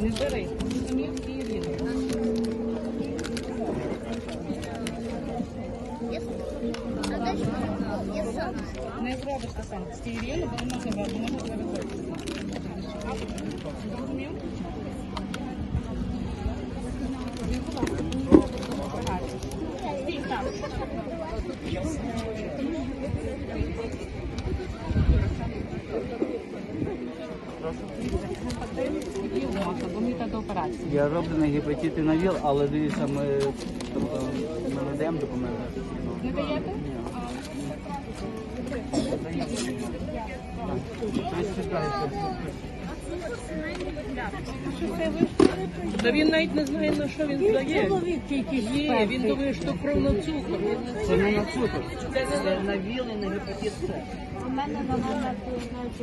Не бери. Зрозумів і він. А дальше я сам. Не зробиш ти сам. Стівіну, бо не можна, бо можна тебе виходити. Зрозумів? Стій, так. Я роблю на гепатити на ВІЛ, але дивіться, ми, тобто, ми не даємо документи. Не даєте? Та він навіть не знає, на що він здає. Чоловік тільки Є, він думає, що кров на цукор. Це не на цукор, це на ВІЛ і на гепатит С. У мене вона на